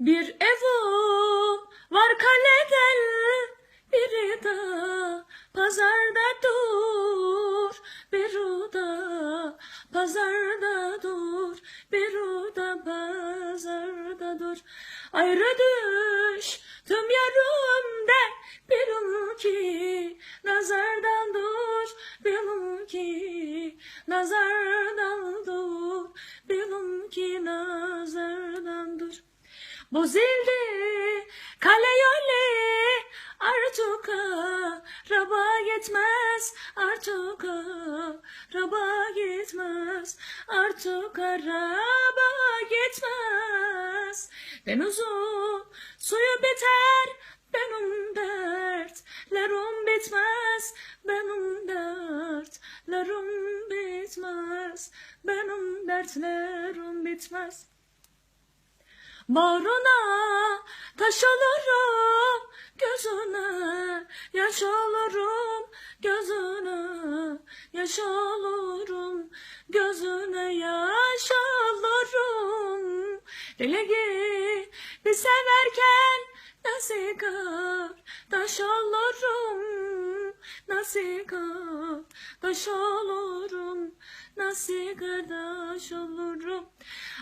Bir evim var kaleden. Biri de pazarda dur. Bir o da pazarda dur. Bir o da pazarda dur. Ayrı düş tüm yarımda. Bilin ki nazardan dur. Bilin ki nazardan Bozildi kale yolu artık araba gitmez artık araba gitmez artık araba gitmez Denizin suyu biter benim dertlerim bitmez benim dertlerim bitmez benim dertlerim bitmez Bağrına taş alırım, gözüne yaş alırım, gözüne yaş alırım, gözüne yaş alırım. Deli gibi severken nasıl taş alırım, nasıl taş alırım, nasıl kardeş olurum.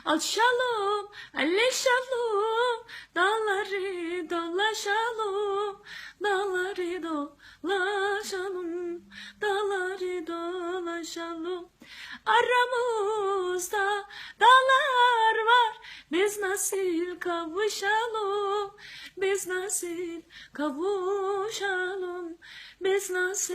Alışalım, elleşelim, dağları dolaşalım, dağları dolaşalım, dağları dolaşalım. Aramızda dağlar var, biz nasıl kavuşalım, biz nasıl kavuşalım, biz nasıl